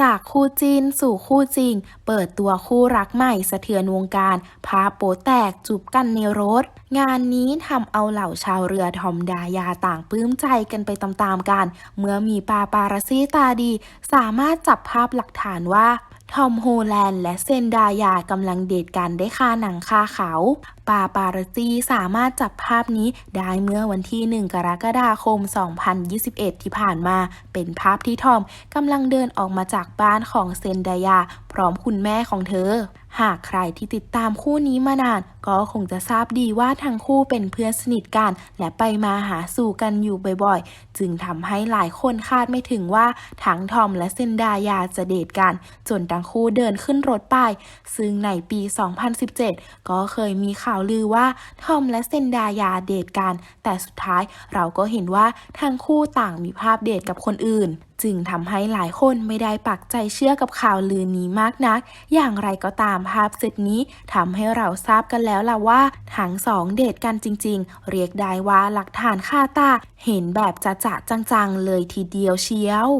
จากคู่จิ้นสู่คู่จริง เปิดตัวคู่รักใหม่สะเทือนวงการพาโปแตกจูบกันในรถ งานนี้ทำเอาเหล่าชาวเรือทอมดายาต่างปลื้มใจกันไปตามๆกัน เมื่อมีปาปาราซี่ตาดี สามารถจับภาพหลักฐานว่า ทอมโฮแลนด์และเซนดายากำลังเดทกันได้คาหนังคาเขา ปาปาราซีสามารถจับภาพนี้ได้เมื่อวันที่ 1 กรกฎาคม 2021 ที่ผ่านมา เป็นภาพที่ทอมกำลังเดินออกมาจากบ้านของเซนดายา พร้อมคุณแม่ของเธอ หากใครที่ติดตามคู่นี้มานาน ก็คงจะทราบดีว่าทั้งคู่เป็นเพื่อนสนิทกัน และไปมาหาสู่กันอยู่บ่อยๆ จึงทำให้หลายคนคาดไม่ถึงว่าทั้งทอมและเซนดายาจะเดทกัน จนทั้งคู่เดินขึ้นรถไป ซึ่งในปี 2017 ก็เคยมีข่าวลือว่าทอมและเซนดายาเดทกัน แต่สุดท้ายเราก็เห็นว่าทั้งคู่ต่างมีภาพเดทกับคนอื่นจึงทำให้หลายคนไม่ได้ปักใจเชื่อกับข่าวลือนี้มากนัก อย่างไรก็ตามภาพเซตนี้ทำให้เราทราบกันแล้วล่ะว่าทั้งสองเดทกันจริง ๆ เรียกได้ว่าหลักฐานคาตา เห็นแบบจะจะจังๆ เลยทีเดียวเชียว